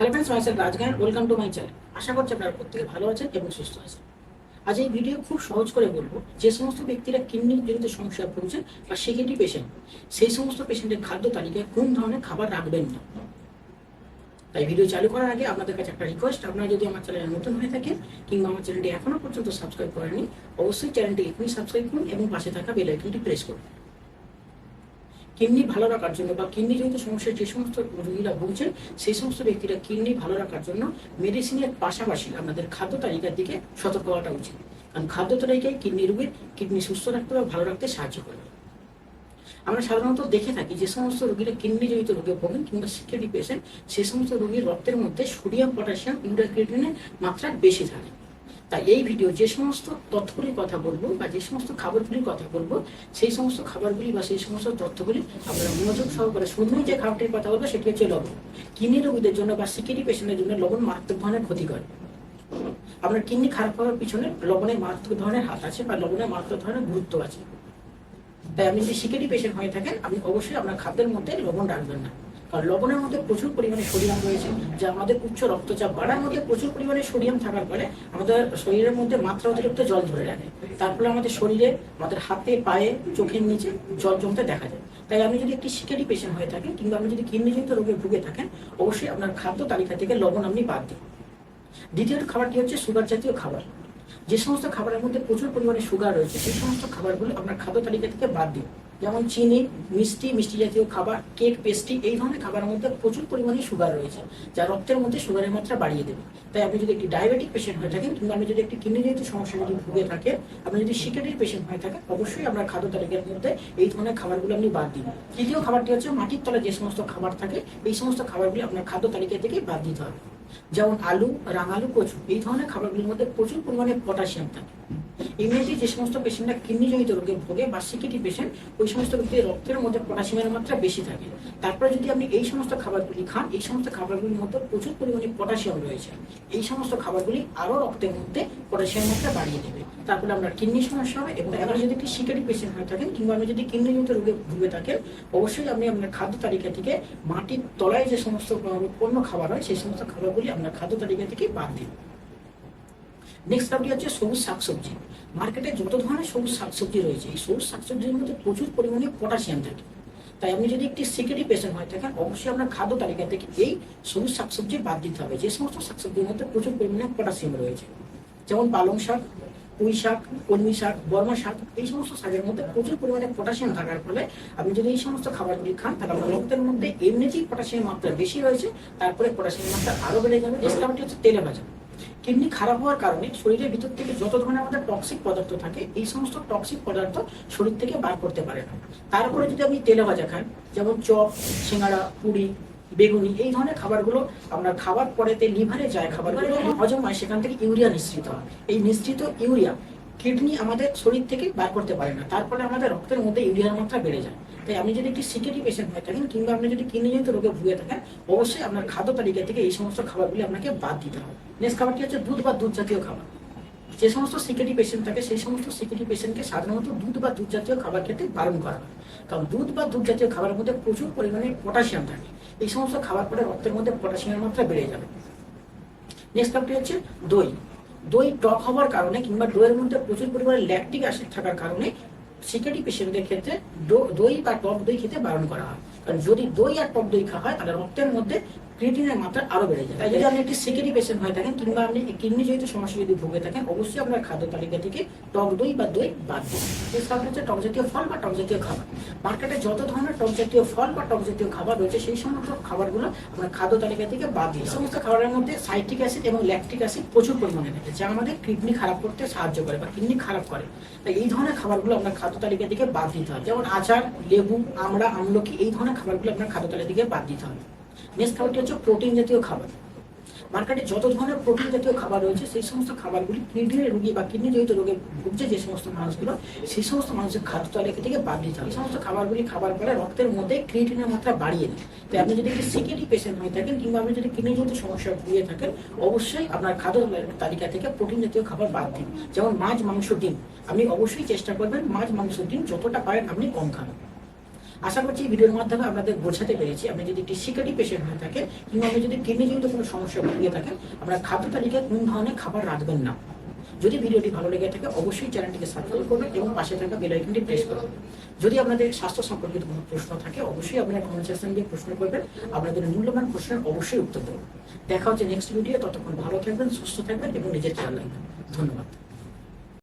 Hello friends myself Rajgan welcome to my channel আশা করছি আপনারা প্রত্যেকে ভালো আছেন এবং সুস্থ আছেন। আজ এই ভিডিও খুব সহজ করে বলব, যে সমস্ত ব্যক্তিরা কিডনি জনিত সমস্যায় ভুগছেন বা সেকেন্ডি পেশেন্ট সেই সমস্ত পেশেন্টের খাদ্য তালিকায় কোন ধরনের খাবার রাখবেন না। তাই ভিডিও চালু করার আগে আপনাদের কাছে একটা রিকোয়েস্ট আপনারা যদি আমার চ্যানেলে নতুন হয়ে থাকেন কিংবা আমার চ্যানেলটি এখনও পর্যন্ত সাবস্ক্রাইব করেননি, অবশ্যই চ্যানেলটি এখনই সাবস্ক্রাইব করুন এবং পাশে থাকা বেল আইকনটি প্রেস করুন। কিডনি ভালো রাখার জন্য বা কিডনি জনিত সমস্যায় যে সমস্ত রোগীরা ভুগছেন, সেই সমস্ত ব্যক্তিরা কিডনি ভালো রাখার জন্য মেডিসিনের পাশাপাশি আপনাদের খাদ্য তালিকার দিকে সতর্ক হওয়াটা উচিত। কারণ খাদ্য তালিকায় কিডনি রোগীর কিডনি সুস্থ রাখতে বা ভালো রাখতে সাহায্য করবে আমরা সাধারণত দেখে থাকি যে সমস্ত রোগীরা কিডনি জনিত রোগে ভোগেন কিংবা সিকিউরিটি পেশেন্ট সে সমস্ত রোগীর রক্তের মধ্যে সোডিয়াম পটাশিয়াম ইউরিয়া মাত্রা বেশি থাকে। তাই এই ভিডিও যে সমস্ত তথ্যগুলির কথা বলব বা যে সমস্ত খাবারগুলির কথা বলব, সেই সমস্ত খাবারগুলি বা সেই সমস্ত তথ্যগুলি আপনারা মনোযোগ সহকারে শুধুই যে খাবারটির কথা বলব সেটি হচ্ছে লবণ কিডনি রোগীদের জন্য বা সিকিউরিটি পেশেন্টের জন্য লবণ মারাত্মক ধরনের ক্ষতি করে আপনার কিডনি খারাপ হওয়ার পিছনে লবণের মারাত্মক ধরনের হাত আছে বা লবণের মারাত্মক ধরনের গুরুত্ব আছে। তাই আপনি যদি সিকিউরিটি পেশেন্ট হয়ে থাকেন, আপনি অবশ্যই আপনার খাদ্যের মধ্যে লবণ রাখবেন না। কারণ লবণের মধ্যে প্রচুর পরিমাণে সোডিয়াম রয়েছে, যা আমাদের উচ্চ রক্তচাপ বাড়ার মধ্যে প্রচুর পরিমাণে সোডিয়াম থাকার ফলে আমাদের শরীরের মধ্যে মাত্রা অতিরিক্ত জল ধরে রাখে। তার ফলে আমাদের শরীরে, আমাদের হাতে, পায়ে, চোখের নিচে জল জমতে দেখা যায়। তাই আপনি যদি একটি শিকারি পেশেন্ট হয়ে থাকেন কিংবা আপনি যদি কিডনিজনিত রোগে ভুগে থাকেন, অবশ্যই আপনার খাদ্য তালিকা থেকে লবণ আপনি বাদ দিন। দ্বিতীয় খাবারটি হচ্ছে সুগার জাতীয় খাবার। যে সমস্ত খাবারের মধ্যে প্রচুর পরিমাণে সুগার রয়েছে, সেই সমস্ত খাবারগুলো আপনার খাদ্য তালিকা থেকে বাদ দিন। যেমন চিনি, মিষ্টি মিষ্টি জাতীয় খাবার, কেক, পেস্ট্রি, এই ধরনের খাবারের মধ্যে প্রচুর পরিমাণে সুগার রয়েছে, যা রক্তের মধ্যে সুগারের মাত্রা বাড়িয়ে দেবে। তাই আপনি যদি একটি ডায়াবেটিক পেশেন্ট হয়ে থাকেন কিংবা আপনি যদি একটি কিডনিজনিত সমস্যা যদি ভুগে থাকে, আপনি যদি সিকেটের পেশেন্ট হয়ে থাকেন, অবশ্যই আপনার খাদ্য তালিকার মধ্যে এই ধরনের খাবারগুলো আপনি বাদ দিন। তৃতীয় খাবারটি হচ্ছে মাটির তলায় যে সমস্ত খাবার থাকে, এই সমস্ত খাবারগুলি আপনার খাদ্য তালিকা থেকে বাদ দিতে হবে। যেমন আলু, রাঙালু, কচু, এই ধরনের খাবারগুলির মধ্যে প্রচুর পরিমাণে পটাশিয়াম থাকে। ইমিউনিটি যে সমস্ত পেশেন্টরা কিডনিজনিত রোগে ভোগে বা সিকিটি পেশেন্ট ওই সমস্ত ব্যক্তির রক্তের মধ্যে পটাশিয়ামের মাত্রা বেশি থাকে। তারপরে যদি আপনি এই সমস্ত খাবারগুলি খান, এই সমস্ত খাবারগুলির মধ্যে প্রচুর পরিমাণে পটাশিয়াম রয়েছে। এই সমস্ত খাবারগুলি আরও রক্তের মধ্যে পটাশিয়ামের মাত্রা বাড়িয়ে দেবে। তারপরে আপনার কিডনি সমস্যা হবে এবং আপনি যদি একটি সিকিউরিটি পেশেন্ট হয়ে থাকেন কিংবা আপনি যদি কিডনিজনিত রোগে ভুগে থাকেন, অবশ্যই আপনি আপনার খাদ্য তালিকা থেকে মাটির তলায় যে সমস্ত পণ্য খাবার হয়, সেই সমস্ত খাবারগুলি আপনার খাদ্য তালিকা থেকে বাদ দিন। নেক্সট আপনি হচ্ছে সবুজ শাকসবজি। মার্কেটে যত ধরনের সবুজ শাকসবজি রয়েছে, এই সবুজ শাকসবজির মধ্যে প্রচুর পরিমাণে পটাশিয়াম থাকে। তাই আপনি যদি একটি সিকিউরিটি পেশেন্ট হয়ে থাকেন, অবশ্যই আপনার খাদ্য তালিকা থেকে এই সবুজ শাকসবজি বাদ দিতে হবে। যে সমস্ত শাকসবজির মধ্যে প্রচুর পরিমাণে পটাশিয়াম রয়েছে, যেমন পালং শাক, পুঁই শাক, কলমি শাক, বর্মা শাক, এই সমস্ত শাকের মধ্যে প্রচুর পরিমাণে পটাশিয়াম থাকার ফলে আপনি যদি এই সমস্ত খাবারগুলি খান, তাহলে আপনার রক্তের মধ্যে এমনিতেই পটাশিয়াম মাত্রা বেশি রয়েছে, তারপরে পটাশিয়াম মাত্রা আরও বেড়ে যাবে। খাবারটি হচ্ছে তেলে ভাজা। কিডনি খারাপ হওয়ার কারণে শরীরের ভিতর থেকে যত ধরনের আমাদের টক্সিক পদার্থ থাকে, এই সমস্ত টক্সিক পদার্থ শরীর থেকে বার করতে পারে না। তারপরে যদি আপনি তেলে ভাজা খান, যেমন চপ, সিঙ্গাড়া, পুরি, বেগুনি, এই ধরনের খাবারগুলো আমরা খাবার পরেতে লিভারে যায় খাবার হজম হয়, সেখান থেকে ইউরিয়া নিঃসৃত হয়। এই নিঃসৃত ইউরিয়া কিডনি আমাদের শরীর থেকে বার করতে পারে না। তার ফলে আমাদের রক্তের মধ্যে ইউরিয়ার মাত্রা বেড়ে যায়। তাই আপনি যদি একটি সিকিউরিটি পেশেন্ট হয়ে থাকেন কিংবা আপনি যদি কিডনিজনিত রোগে ভুগে থাকেন, অবশ্যই আপনার খাদ্য তালিকা থেকে এই সমস্ত খাবারগুলি আপনাকে বাদ দিতে হবে। নেক্সট খাবারটি হচ্ছে দুধ বা দুধ জাতীয় খাবার। যে সমস্ত সিকিউরিটি পেশেন্ট থাকে, সেই সমস্ত সিকিউরিটি পেশেন্টকে সাধারণত দুধ বা দুধ জাতীয় খাবার খেতে বারণ করা হয়। কারণ দুধ বা দুধ জাতীয় খাবারের মধ্যে প্রচুর পরিমাণে পটাশিয়াম থাকে। এই সমস্ত খাবার পরে রক্তের মধ্যে পটাশিয়ামের মাত্রা বেড়ে যাবে। নেক্সট খাবারটি হচ্ছে দই। দই টক হওয়ার কারণে কিংবা দইয়ের মধ্যে প্রচুর পরিমাণে ল্যাকটিক অ্যাসিড থাকার কারণে সিকিউরিটি পেশেন্টদের ক্ষেত্রে দই বা টক দই খেতে বারণ করা হয়। কারণ যদি দই আর টক দই খাওয়া হয়, তাহলে রক্তের মধ্যে ক্রিয়েটিনের মাত্রা আরও বেড়ে যায়। তাই যদি আপনি একটি সিকিউরিটি পেশেন্ট হয়ে থাকেন, কিংবা আপনি কিডনি জনিত সমস্যা যদি ভুগে থাকেন, অবশ্যই আপনার খাদ্য তালিকা থেকে টক দই বা দই বাদ দিন। এছাড়া হচ্ছে টক জাতীয় ফল বা টক জাতীয় খাবার। মার্কেটে যত ধরনের টক জাতীয় ফল বা টক জাতীয় খাবার রয়েছে, সেই সমস্ত খাবারগুলো আপনার খাদ্য তালিকা থেকে বাদ দিন। সমস্ত খাবারের মধ্যে সাইট্রিক অ্যাসিড এবং ল্যাকটিক অ্যাসিড প্রচুর পরিমাণে থাকে, যা আমাদের কিডনি খারাপ করতে সাহায্য করে বা কিডনি খারাপ করে। তাই এই ধরনের খাবারগুলো আপনার খাদ্য তালিকা থেকে বাদ দিতে হবে। যেমন আচার, লেবু, আমড়া, আমলকি, এই ধরনের খাবারগুলো আপনার খাদ্য তালিকা থেকে বাদ দিতে হবে। নেক্সট খাবারটি হচ্ছে প্রোটিন জাতীয় খাবার। মার্কেটে যত ধরনের প্রোটিন জাতীয় খাবার রয়েছে, সেই সমস্ত খাবারগুলি কিডনির রোগী বা কিডনি জড়িত রোগে ভুগছে যে সমস্ত মানুষগুলো, সেই সমস্ত মানুষের খাদ্য তালিকা থেকে বাদ দিতে হবে। সমস্ত খাবারগুলি খাবার পরে রক্তের মধ্যে ক্রিয়েটিনের মাত্রা বাড়িয়ে দেয়। তো আপনি যদি একটি সিকিউরিটি পেশেন্ট হয়ে থাকেন কিংবা আপনি যদি কিডনি জড়িত সমস্যা ভুগে থাকেন, অবশ্যই আপনার খাদ্য তালিকা থেকে প্রোটিন জাতীয় খাবার বাদ দিন। যেমন মাছ, মাংস, ডিম। আপনি অবশ্যই চেষ্টা করবেন মাছ, মাংস, ডিম যতটা পারেন আপনি কম খান। আশা করছি ভিডিওর মাধ্যমে আপনাদের বোঝাতে পেরেছি। আপনি যদি একটি সিকারি পেশেন্ট হয়ে থাকে কিংবা আপনি যদি কিডনিজনিত কোনো সমস্যা ভুগিয়ে থাকেন আপনার খাদ্য তালিকায় কোন ধরনের খাবার রাখবেন না। যদি ভিডিওটি ভালো লেগে থাকে, অবশ্যই চ্যানেলটিকে সাবস্ক্রাইব করবেন এবং পাশে থাকা বেল আইকনটি প্রেস করবেন যদি আপনাদের স্বাস্থ্য সম্পর্কিত কোনো প্রশ্ন থাকে, অবশ্যই আপনারা কমেন্ট সেকশন দিয়ে প্রশ্ন করবেন। আপনাদের মূল্যবান প্রশ্নের অবশ্যই উত্তর দেবেন দেখা হচ্ছে নেক্সট ভিডিও ততক্ষণ ভালো থাকবেন, সুস্থ থাকবেন এবং নিজের খেয়াল রাখবেন। ধন্যবাদ।